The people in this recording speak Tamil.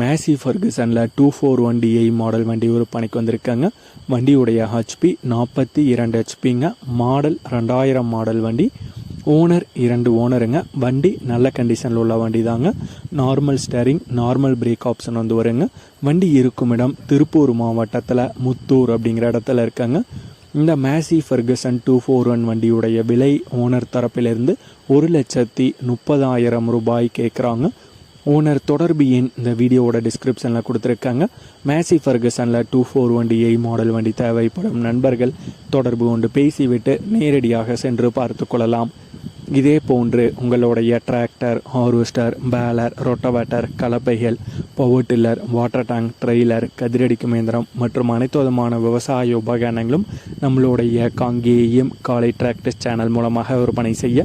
மேசி ஃபர்குசனில் two four one DI model வண்டி ஒரு பணிக்கு வந்திருக்காங்க. வண்டியுடைய ஹெச்பி நாற்பத்தி இரண்டு ஹெச்பிங்க மாடல் ரெண்டாயிரம் மாடல் வண்டி. ஓனர் இரண்டு ஓனருங்க வண்டி நல்ல கண்டிஷனில் உள்ள வண்டி தாங்க normal steering normal brake option வந்து வருங்க. வண்டி இருக்கும் இடம் திருப்பூர் மாவட்டத்தில் முத்தூர் அப்படிங்கிற இடத்துல இருக்காங்க. இந்த Massey Ferguson two four one வண்டியுடைய விலை ஓனர் தரப்பிலிருந்து ஒரு லட்சத்தி முப்பதாயிரம் ரூபாய் கேட்குறாங்க ஓனர் தொடர்பு எண் இந்த வீடியோவோட டிஸ்கிரிப்ஷனில் கொடுத்துருக்காங்க. மேசி ஃபர்கசனில் டூ ஃபோர் வண்டி எய் மாடல் வண்டி தேவைப்படும் நண்பர்கள் தொடர்பு கொண்டு பேசிவிட்டு நேரடியாக சென்று பார்த்து கொள்ளலாம். இதே போன்று உங்களுடைய tractor harvester baler rotavator கலப்பைகள் power tiller water tank trailer கதிரடிக்கும் இயந்திரம் மற்றும் அனைத்து விதமான விவசாய உபகரணங்களும் நம்மளுடைய காங்கேயம் காலை டிராக்டர் சேனல் மூலமாக விற்பனை செய்ய